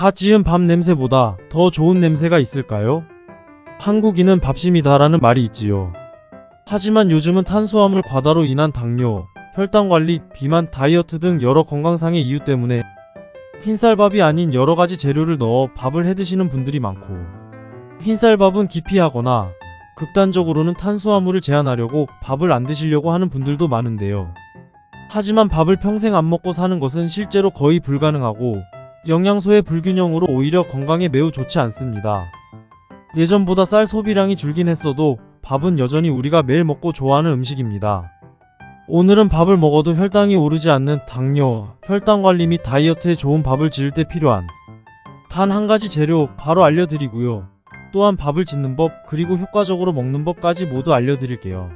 갓 지은 밥 냄새보다 더 좋은 냄새가 있을까요? 한국인은 밥심이다라는 말이 있지요. 하지만 요즘은 탄수화물 과다로 인한 당뇨, 혈당 관리, 비만, 다이어트 등 여러 건강상의 이유 때문에 흰쌀밥이 아닌 여러 가지 재료를 넣어 밥을 해 드시는 분들이 많고 흰쌀밥은 기피하거나 극단적으로는 탄수화물을 제한하려고 밥을 안 드시려고 하는 분들도 많은데요. 하지만 밥을 평생 안 먹고 사는 것은 실제로 거의 불가능하고 영양소의 불균형으로 오히려 건강에 매우 좋지 않습니다. 예전보다 쌀 소비량이 줄긴 했어도 밥은 여전히 우리가 매일 먹고 좋아하는 음식입니다. 오늘은 밥을 먹어도 혈당이 오르지 않는 당뇨, 혈당 관리 및 다이어트에 좋은 밥을 지을 때 필요한 단 한 가지 재료 바로 알려드리고요. 또한 밥을 짓는 법 그리고 효과적으로 먹는 법까지 모두 알려드릴게요.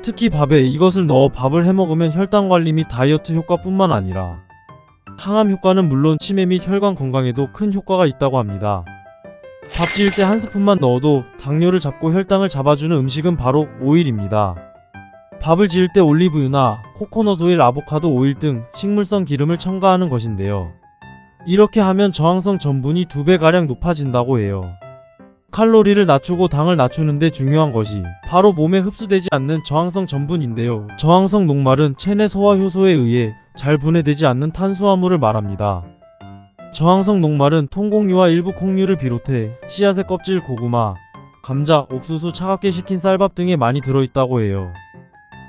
특히 밥에 이것을 넣어 밥을 해 먹으면 혈당 관리 및 다이어트 효과뿐만 아니라 항암 효과는 물론 치매 및 혈관 건강에도 큰 효과가 있다고 합니다. 밥 지을 때 한 스푼만 넣어도 당뇨를 잡고 혈당을 잡아주는 음식은 바로 오일입니다. 밥을 지을 때 올리브유나 코코넛 오일, 아보카도 오일 등 식물성 기름을 첨가하는 것인데요. 이렇게 하면 저항성 전분이 2배가량 높아진다고 해요. 칼로리를 낮추고 당을 낮추는데 중요한 것이 바로 몸에 흡수되지 않는 저항성 전분인데요. 저항성 녹말은 체내 소화 효소에 의해 잘 분해되지 않는 탄수화물을 말합니다. 저항성 녹말은 통곡류와 일부 콩류를 비롯해 씨앗의 껍질, 고구마, 감자, 옥수수, 차갑게 식힌 쌀밥 등에 많이 들어있다고 해요.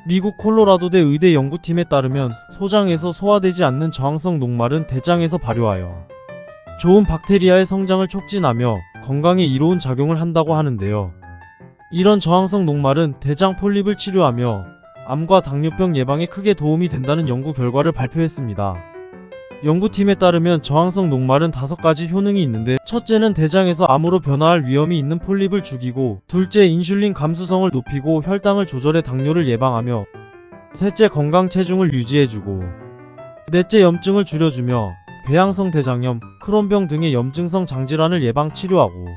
미국 콜로라도대 의대 연구팀에 따르면 소장에서 소화되지 않는 저항성 녹말은 대장에서 발효하여 좋은 박테리아의 성장을 촉진하며 건강에 이로운 작용을 한다고 하는데요. 이런 저항성 녹말은 대장 폴립을 치료하며 암과 당뇨병 예방에 크게 도움이 된다는 연구 결과를 발표했습니다. 연구팀에 따르면 저항성 녹말은 다섯 가지 효능이 있는데 첫째는 대장에서 암으로 변화할 위험이 있는 폴립을 죽이고 둘째 인슐린 감수성을 높이고 혈당을 조절해 당뇨를 예방하며 셋째 건강 체중을 유지해주고 넷째 염증을 줄여주며 궤양성 대장염, 크론병 등의 염증성 장질환을 예방 치료하고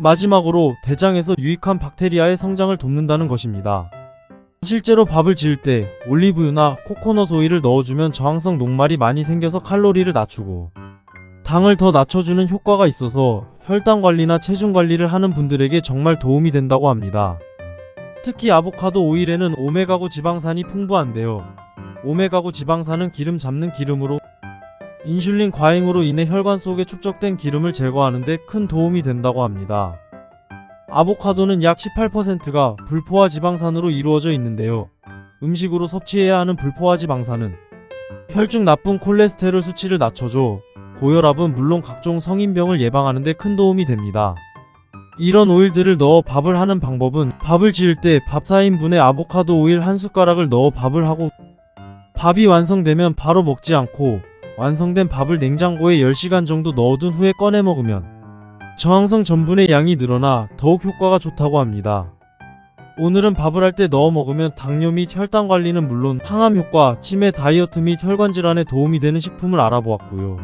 마지막으로 대장에서 유익한 박테리아의 성장을 돕는다는 것입니다. 실제로 밥을 지을 때 올리브유나 코코넛 오일을 넣어주면 저항성 녹말이 많이 생겨서 칼로리를 낮추고 당을 더 낮춰주는 효과가 있어서 혈당 관리나 체중 관리를 하는 분들에게 정말 도움이 된다고 합니다. 특히 아보카도 오일에는 오메가9 지방산이 풍부한데요. 오메가9 지방산은 기름 잡는 기름으로 인슐린 과잉으로 인해 혈관 속에 축적된 기름을 제거하는 데 큰 도움이 된다고 합니다. 아보카도는 약 18%가 불포화 지방산으로 이루어져 있는데요. 음식으로 섭취해야 하는 불포화 지방산은 혈중 나쁜 콜레스테롤 수치를 낮춰줘 고혈압은 물론 각종 성인병을 예방하는 데 큰 도움이 됩니다. 이런 오일들을 넣어 밥을 하는 방법은 밥을 지을 때 밥 4인분에 아보카도 오일 한 숟가락을 넣어 밥을 하고 밥이 완성되면 바로 먹지 않고 완성된 밥을 냉장고에 10시간 정도 넣어둔 후에 꺼내 먹으면 저항성 전분의 양이 늘어나 더욱 효과가 좋다고 합니다. 오늘은 밥을 할 때 넣어 먹으면 당뇨 및 혈당 관리는 물론 항암 효과, 치매, 다이어트 및 혈관 질환에 도움이 되는 식품을 알아보았고요.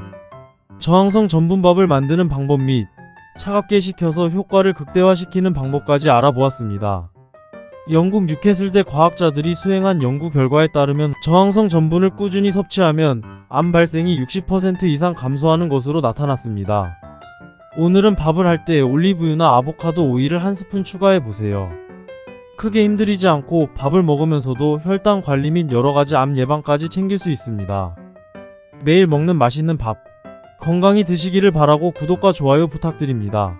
저항성 전분밥을 만드는 방법 및 차갑게 식혀서 효과를 극대화시키는 방법까지 알아보았습니다. 영국 뉴캐슬대 과학자들이 수행한 연구 결과에 따르면 저항성 전분을 꾸준히 섭취하면 암 발생이 60% 이상 감소하는 것으로 나타났습니다. 오늘은 밥을 할 때 올리브유나 아보카도 오일을 한 스푼 추가해 보세요. 크게 힘들이지 않고 밥을 먹으면서도 혈당 관리 및 여러 가지 암 예방까지 챙길 수 있습니다. 매일 먹는 맛있는 밥. 건강히 드시기를 바라고 구독과 좋아요 부탁드립니다.